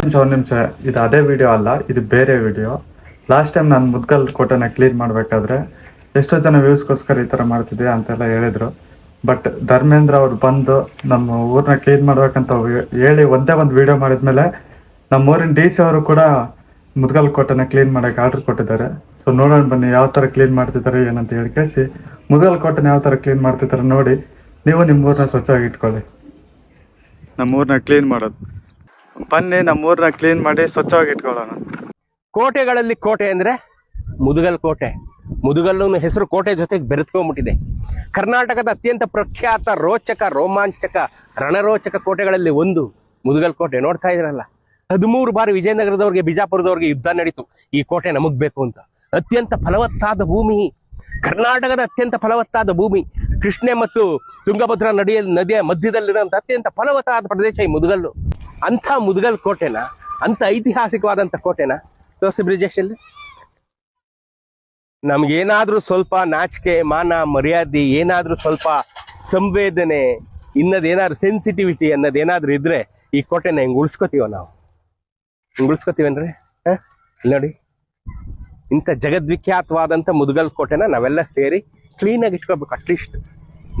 ನಿಮಿಷ, ಒಂದು ನಿಮಿಷ. ಇದು ಅದೇ ವಿಡಿಯೋ ಅಲ್ಲ, ಇದು ಬೇರೆ ವಿಡಿಯೋ ಲಾಸ್ಟ್ ಟೈಮ್ ನಾನು ಮುದ್ಗಲ್ ಕೋಟೆನ ಕ್ಲೀನ್ ಮಾಡಬೇಕಾದ್ರೆ ಎಷ್ಟೋ ಜನ ವ್ಯೂಸ್ಗೋಸ್ಕರ ಈ ಥರ ಮಾಡ್ತಿದ್ದೆ ಅಂತೆಲ್ಲ ಹೇಳಿದ್ರು. ಬಟ್ ಧರ್ಮೇಂದ್ರ ಅವ್ರು ಬಂದು ನಮ್ಮ ಊರನ್ನ ಕ್ಲೀನ್ ಮಾಡ್ಬೇಕಂತ ಹೇಳಿ ಒಂದೇ ಒಂದು ವಿಡಿಯೋ ಮಾಡಿದ್ಮೇಲೆ ನಮ್ಮ ಊರಿನ ಡಿ ಸಿ ಅವರು ಕೂಡ ಮುದ್ಗಲ್ ಕೋಟೆನ ಕ್ಲೀನ್ ಮಾಡೋಕೆ ಆರ್ಡರ್ ಕೊಟ್ಟಿದ್ದಾರೆ. ಸೊ ನೋಡೋಣ ಬನ್ನಿ, ಯಾವ ಥರ ಕ್ಲೀನ್ ಮಾಡ್ತಿದ್ದಾರೆ, ಏನಂತ ಹೇಳಿ ಕೇಳಿಸಿ. ಮುದ್ಗಲ್ ಕೋಟೆನ ಯಾವ ಥರ ಕ್ಲೀನ್ ಮಾಡ್ತಿದ್ದಾರೆ ನೋಡಿ. ನೀವು ನಿಮ್ಮ ಊರನ್ನ ಸ್ವಚ್ಛವಾಗಿ ಇಟ್ಕೊಳ್ಳಿ. ನಮ್ಮ ಊರ್ನ ಕ್ಲೀನ್ ಮಾಡೋದು. ಬನ್ನಿ ನಮ್ಮೂರನ್ನ ಕ್ಲೀನ್ ಮಾಡಿ ಸ್ವಚ್ಛವಾಗಿ ಇಟ್ಕೊಳ್ಳೋಣ. ಕೋಟೆಗಳಲ್ಲಿ ಕೋಟೆ ಅಂದ್ರೆ ಮುದುಗಲ್ ಕೋಟೆ. ಮುದುಗಲ್ಲು ಹೆಸರು ಕೋಟೆ ಜೊತೆಗೆ ಬೆರೆತ್ಕೊಂಡ್ಬಿಟ್ಟಿದೆ ಕರ್ನಾಟಕದ ಅತ್ಯಂತ ಪ್ರಖ್ಯಾತ ರೋಚಕ, ರೋಮಾಂಚಕ, ರಣರೋಚಕ ಕೋಟೆಗಳಲ್ಲಿ ಒಂದು ಮುದುಗಲ್ ಕೋಟೆ. ನೋಡ್ತಾ ಇದ್ರಲ್ಲ ಹದಿಮೂರು ಬಾರಿ ವಿಜಯನಗರದವ್ರಿಗೆ, ಬಿಜಾಪುರದವ್ರಿಗೆ ಯುದ್ಧ ನಡೀತು. ಈ ಕೋಟೆ ನಮಗ್ ಬೇಕು ಅಂತ. ಅತ್ಯಂತ ಫಲವತ್ತಾದ ಭೂಮಿ. ಕರ್ನಾಟಕದ ಅತ್ಯಂತ ಫಲವತ್ತಾದ ಭೂಮಿ. ಕೃಷ್ಣೆ ಮತ್ತು ತುಂಗಭದ್ರಾ ನದಿಯ ನದಿಯ ಮಧ್ಯದಲ್ಲಿರುವಂತಹ ಅತ್ಯಂತ ಫಲವತ್ತಾದ ಪ್ರದೇಶ ಈ ಮುದುಗಲ್ಲು. ಅಂಥ ಮುದುಗಲ್ ಕೋಟೆನ ಅಂತ ಐತಿಹಾಸಿಕವಾದಂತ ಕೋಟೆನ ತೋರಿಸಿ ಬ್ರಿಜೇಶ್ ಅಲ್ಲಿ? ನಮ್ಗೇನಾದ್ರೂ ಸ್ವಲ್ಪ ನಾಚಿಕೆ, ಮಾನ, ಮರ್ಯಾದೆ, ಏನಾದ್ರೂ ಸ್ವಲ್ಪ ಸಂವೇದನೆ ಇನ್ನದೇನಾದ್ರು ಸೆನ್ಸಿಟಿವಿಟಿ ಅನ್ನೋದೇನಾದ್ರೂ ಇದ್ರೆ ಈ ಕೋಟೆನ ಹಿಂಗ್ ಉಳಿಸ್ಕೋತೀವ ನಾವು? ಹಿಂಗ್ ಉಳಿಸ್ಕೋತೀವೇನ್ರಿ? ಹ? ನೋಡಿ. ಇಂಥ ಜಗದ್ವಿಖ್ಯಾತವಾದಂಥ ಮುದ್ಗಲ್ ಕೋಟೆನ ನಾವೆಲ್ಲ ಸೇರಿ ಕ್ಲೀನಾಗಿ ಇಟ್ಕೋಬೇಕು ಅಟ್ಲೀಸ್ಟ್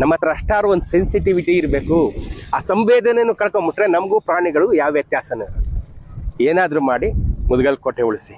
ನಮ್ಮ ಹತ್ರ ಅಷ್ಟಾರು ಒಂದು ಸೆನ್ಸಿಟಿವಿಟಿ ಇರಬೇಕು. ಆ ಸಂವೇದನೆಯನ್ನು ಕಳ್ಕೊಂಬಿಟ್ರೆ ನಮಗೂ ಪ್ರಾಣಿಗಳಿಗೂ ಯಾವ ವ್ಯತ್ಯಾಸನೂ ಏನಾದರೂ ಮಾಡಿ ಮುದುಗಲ್ ಕೋಟೆ ಉಳಿಸಿ.